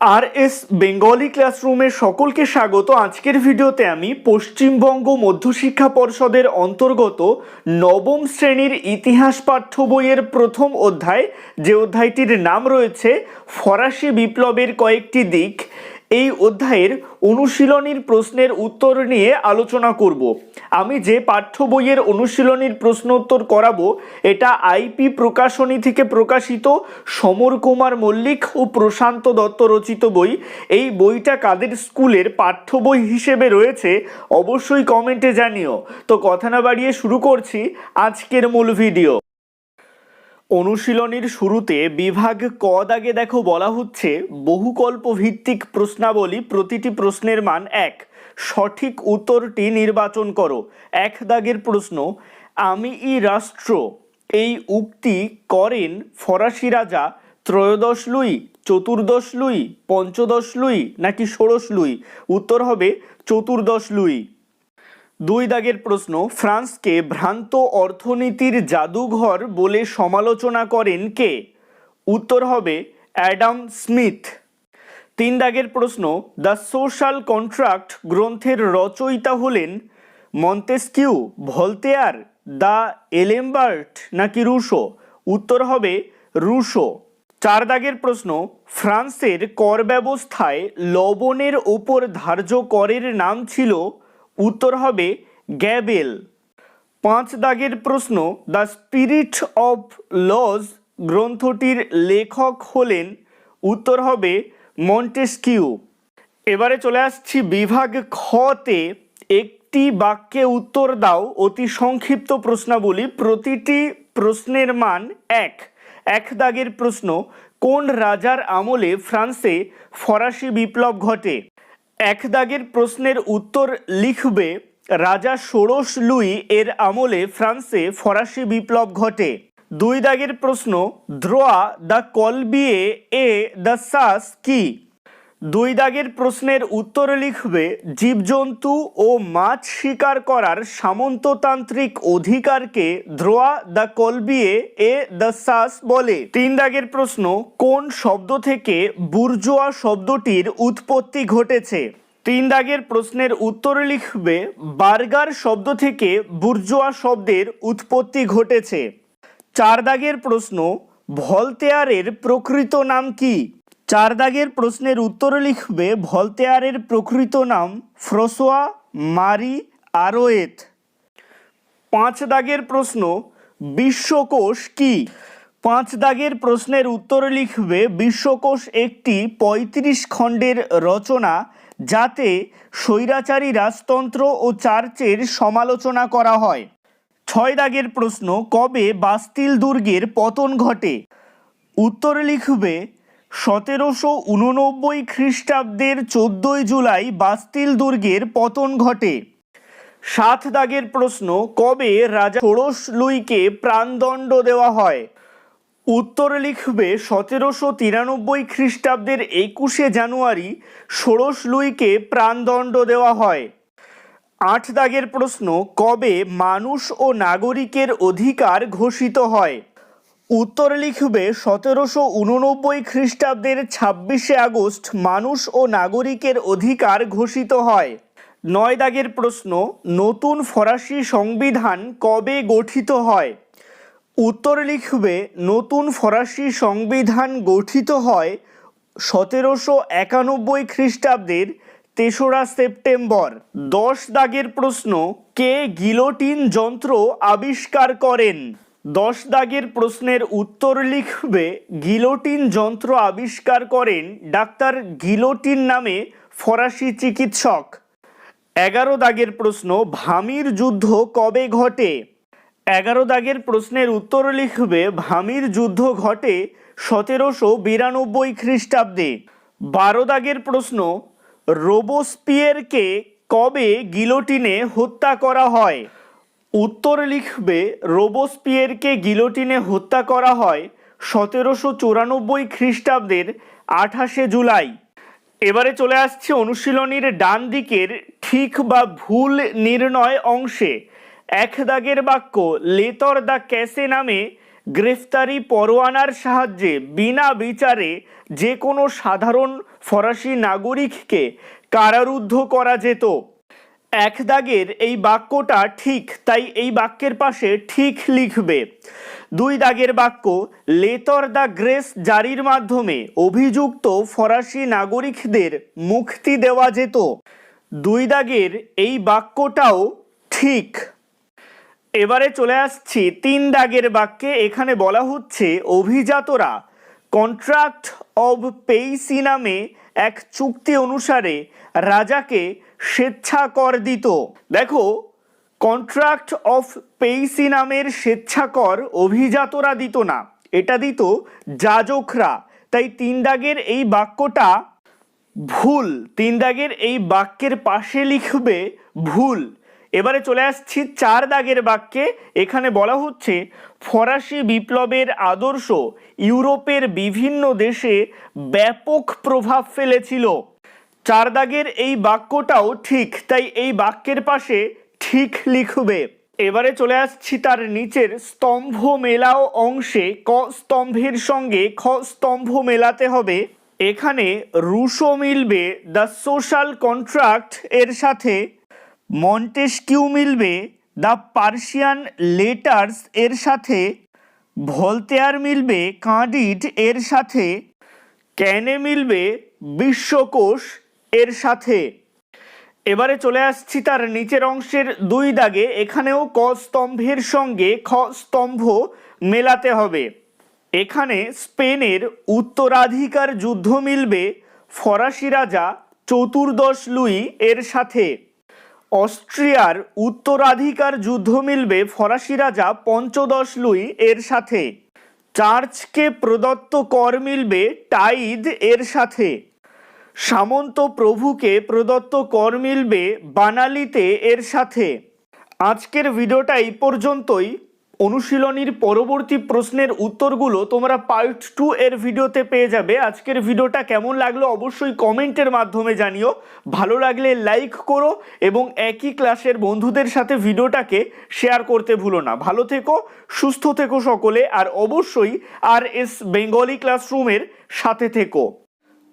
আর S Bengali ক্লাসরুমের সকলকে স্বাগত। আজকের ভিডিওতে আমি পশ্চিমবঙ্গ মধ্যশিক্ষা পর্ষদের অন্তর্গত নবম শ্রেণির ইতিহাস পাঠ্য বইয়ের প্রথম অধ্যায়, যে অধ্যায়টির নাম রয়েছে ফরাসি বিপ্লবের কয়েকটি দিক এই অধ্যায়ের অনুশীলনীর প্রশ্নের উত্তর নিয়ে আলোচনা করব। আমি যে পাঠ্য বইয়ের অনুশীলনীর প্রশ্ন উত্তর করাবো, এটা আইপি প্রকাশনী থেকে প্রকাশিত সমর কুমার মল্লিক ও প্রশান্ত দত্ত রচিত বই। এই বইটা কাদের স্কুলের পাঠ্য বই হিসেবে রয়েছে অবশ্যই কমেন্টে জানিও। তো কথা না বাড়িয়ে শুরু করছি আজকের মূল ভিডিও। অনুশীলনীর শুরুতে বিভাগ ক দাগে দেখো বলা হচ্ছে বহুকল্প ভিত্তিক প্রশ্নাবলী প্রতিটি প্রশ্নের মান এক। সঠিক উত্তরটি নির্বাচন করো। এক দাগের প্রশ্ন, আমি ই রাষ্ট্র। এই উক্তি করেন ফরাসি রাজা ত্রয়োদশ লুই, চতুর্দশ লুই, পঞ্চদশ লুই নাকি ষোড়শ লুই? উত্তর হবে চতুর্দশ লুই। দুই দাগের প্রশ্ন, ফ্রান্সকে ভ্রান্ত অর্থনীতির জাদুঘর বলে সমালোচনা করেন কে? উত্তর হবে অ্যাডাম স্মিথ। তিন দাগের প্রশ্ন, দ্য সোশ্যাল কন্ট্রাক্ট গ্রন্থের রচয়িতা হলেন মন্তেস্কিউ, ভলতেয়ার, দ্য এলেম্বার্ট নাকি রুশো? উত্তর হবে রুশো। চার দাগের প্রশ্ন, ফ্রান্সের কর ব্যবস্থায় লবণের ওপর ধার্য করের নাম ছিল উত্তর হবে গ্যাবেল। পাঁচ দাগের প্রশ্ন, দ্য স্পিরিট অফ লজ গ্রন্থটির লেখক হলেন, উত্তর হবে মন্টেস্কিউ। এবারে চলে আসছি বিভাগ খতে একটি বাক্যে উত্তর দাও, অতি সংক্ষিপ্ত প্রশ্নাবলী। প্রতিটি প্রশ্নের মান এক। এক দাগের প্রশ্ন, কোন রাজার আমলে ফ্রান্সে ফরাসি বিপ্লব ঘটে? এক দাগের প্রশ্নের উত্তর লিখবে, রাজা ষোড়শ লুই এর আমলে ফ্রান্সে ফরাসি বিপ্লব ঘটে। দুই দাগের প্রশ্ন, দ্রোয়া দ্য কলবিয়ে এ দ্য সাস কি? দুই দাগের প্রশ্নের উত্তর লিখবে, জীবজন্তু ও মাছ শিকার করার সামন্ততান্ত্রিক অধিকারকে ধ্রোয়া দ্য কলবিয়ে এ দ্য সাস বলে। তিন দাগের প্রশ্ন, কোন শব্দ থেকে বুর্জোয়া শব্দটির উৎপত্তি ঘটেছে? তিন দাগের প্রশ্নের উত্তর লিখবে, বার্গার শব্দ থেকে বুর্জোয়া শব্দের উৎপত্তি ঘটেছে। চার দাগের প্রশ্ন, ভলতেয়ারের প্রকৃত নাম কি? চার দাগের প্রশ্নের উত্তর লিখবে ভলতেয়ারের প্রকৃত নাম ফ্রসোয়া মারি আরোয়েত। পাঁচ দাগের প্রশ্ন, বিশ্বকোষ কি? পাঁচ দাগের প্রশ্নের উত্তর লিখবে বিশ্বকোষ একটি পঁয়ত্রিশ খণ্ডের রচনা, যাতে স্বৈরাচারী রাজতন্ত্র ও চার্চের সমালোচনা করা হয়। ছয় দাগের প্রশ্ন, কবে বাস্তিল দুর্গের পতন ঘটে? উত্তর লিখবে সতেরোশো উননব্বই খ্রিস্টাব্দের চোদ্দই জুলাই বাস্তিল দুর্গের পতন ঘটে। সাত দাগের প্রশ্ন, কবে রাজা ষোড়শ লুইকে প্রাণদণ্ড দেওয়া হয়? উত্তর লিখবে, সতেরোশো তিরানব্বই খ্রিস্টাব্দের একুশে জানুয়ারি ষোড়শ লুইকে প্রাণদণ্ড দেওয়া হয়। আট দাগের প্রশ্ন, কবে মানুষ ও নাগরিকের অধিকার ঘোষিত হয়? উত্তর লিখবে, সতেরোশো উননব্বই খ্রিস্টাব্দের ছাব্বিশে আগস্ট মানুষ ও নাগরিকের অধিকার ঘোষিত হয়। নয় দাগের প্রশ্ন, নতুন ফরাসি সংবিধান কবে গঠিত হয়? উত্তর লিখবে, নতুন ফরাসি সংবিধান গঠিত হয় সতেরোশো একানব্বই খ্রিস্টাব্দের তেসরা সেপ্টেম্বর। দশ দাগের প্রশ্ন, কে গিলোটিন যন্ত্র আবিষ্কার করেন? দশ দাগের প্রশ্নের উত্তর লিখবে গিলোটিন যন্ত্র আবিষ্কার করেন ডাক্তার গিলোটিন নামে ফরাসি চিকিৎসক। এগারো দাগের প্রশ্ন, ভামির যুদ্ধ কবে ঘটে? এগারো দাগের প্রশ্নের উত্তর লিখবে, ভামির যুদ্ধ ঘটে সতেরোশো বিরানব্বই খ্রিস্টাব্দে। বারো দাগের প্রশ্ন, রোবোস্পিয়েরকে কবে গিলোটিনে হত্যা করা হয়? উত্তর লিখবে, রোবোস্পিয়েরকে গিলোটিনে হত্যা করা হয় সতেরোশো চুরানব্বই খ্রিস্টাব্দের আঠাশে জুলাই। এবারে চলে আসছে অনুশীলনীর ডান দিকের ঠিক বা ভুল নির্ণয় অংশে। এক দাগের বাক্য, লেতর দ্য ক্যাসে নামে গ্রেফতারি পরোয়ানার সাহায্যে বিনা বিচারে যে কোনো সাধারণ ফরাসি নাগরিককে কারারুদ্ধ করা যেত। এক দাগের এই বাক্যটা ঠিক, তাই এই বাক্যের পাশে ঠিক লিখবে। দুই দাগের বাক্য লেতর দ্য গ্রেস জারির মাধ্যমে অভিযুক্ত ফরাসি নাগরিকদের মুক্তি দেওয়া যেত। দুই দাগের এই বাক্যটাও ঠিক। এবারে চলে আসছি তিন দাগের বাক্যে, এখানে বলা হচ্ছে, অভিজাতরা কন্ট্রাক্ট অব পেইসি নামে এক চুক্তি অনুসারে রাজাকে স্বেচ্ছা কর দিত দেখো কন্ট্রাক্ট অফ পেইসি নামের স্বেচ্ছাকর অভিজাতরা দিত না। এটা দিত যাজকরা। তাই তিন দাগের এই বাক্যটা ভুল। তিন দাগের এই বাক্যের পাশে লিখবে ভুল। এবারে চলে আসছি চার দাগের বাক্যে। এখানে বলা হচ্ছে, ফরাসি বিপ্লবের আদর্শ ইউরোপের বিভিন্ন দেশে ব্যাপক প্রভাব ফেলেছিল। চার দাগের এই বাক্যটাও ঠিক, তাই এই বাক্যের পাশে ঠিক লিখবে। এবারে চলে আসছি তার নিচের স্তম্ভ মেলাও অংশে, ক স্তম্ভের সঙ্গে খ স্তম্ভ মেলাতে হবে। এখানে রুশো মিলবে, দ্য সোশ্যাল কন্ট্রাক্ট এর সাথে। মন্টেস্কিউ মিলবে, দ্য পার্সিয়ান লেটার্স এর সাথে। ভলতেয়ার মিলবে কাঁডিট এর সাথে। ক্যানে মিলবে, বিশ্বকোষ এর সাথে। এবারে চলে আসছি তার নিচের অংশের দুই দাগে। এখানেও ক স্তম্ভের সঙ্গে খ স্তম্ভ মেলাতে হবে। এখানে স্পেনের উত্তরাধিকার যুদ্ধ মিলবে ফরাসি রাজা চতুর্দশ লুই এর সাথে। অস্ট্রিয়ার উত্তরাধিকার যুদ্ধ মিলবে ফরাসি রাজা পঞ্চদশ লুই এর সাথে। চার্চকে প্রদত্ত কর মিলবে টাইদ এর সাথে। সামন্ত প্রভুকে প্রদত্ত কর মিলবে বানালিতে এর সাথে। আজকের ভিডিওটা এই পর্যন্তই। অনুশীলনীর পরবর্তী প্রশ্নের উত্তরগুলো তোমরা পার্ট টু এর ভিডিওতে পেয়ে যাবে। আজকের ভিডিওটা কেমন লাগল অবশ্যই কমেন্টের মাধ্যমে জানিও। ভালো লাগলে লাইক করো এবং একই ক্লাসের বন্ধুদের সাথে ভিডিওটাকে শেয়ার করতে ভুলো না। ভালো থেকো, সুস্থ থেকো সকলে, আর অবশ্যই আর এস বেঙ্গলি ক্লাসরুমের সাথে থেকো।